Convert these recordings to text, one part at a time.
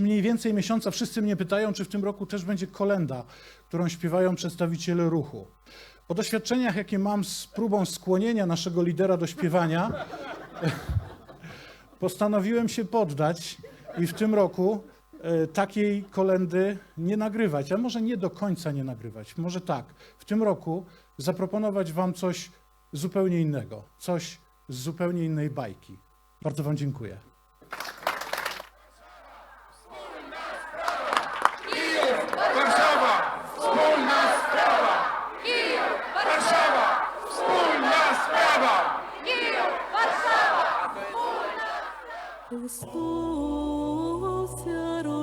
mniej więcej miesiąca wszyscy mnie pytają, czy w tym roku też będzie kolenda, którą śpiewają przedstawiciele ruchu. Po doświadczeniach, jakie mam z próbą skłonienia naszego lidera do śpiewania, postanowiłem się poddać i w tym roku e, takiej kolendy nie nagrywać, a może nie do końca nie nagrywać. Może tak, w tym roku zaproponować Wam coś zupełnie innego, coś z zupełnie innej bajki. Bardzo Wam dziękuję. Estou se aromando.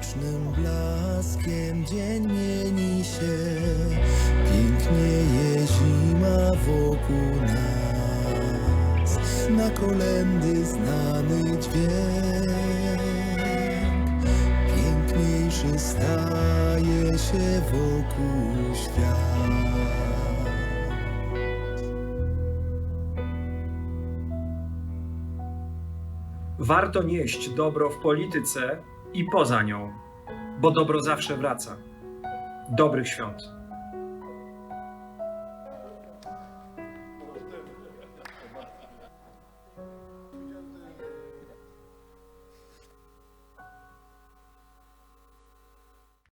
Świątecznym blaskiem dzień mieni się, pięknieje zima wokół nas, na kolendy znany dźwięk, piękniejszy staje się wokół świat. Warto nieść dobro w polityce i poza nią, bo dobro zawsze wraca. Dobrych świąt.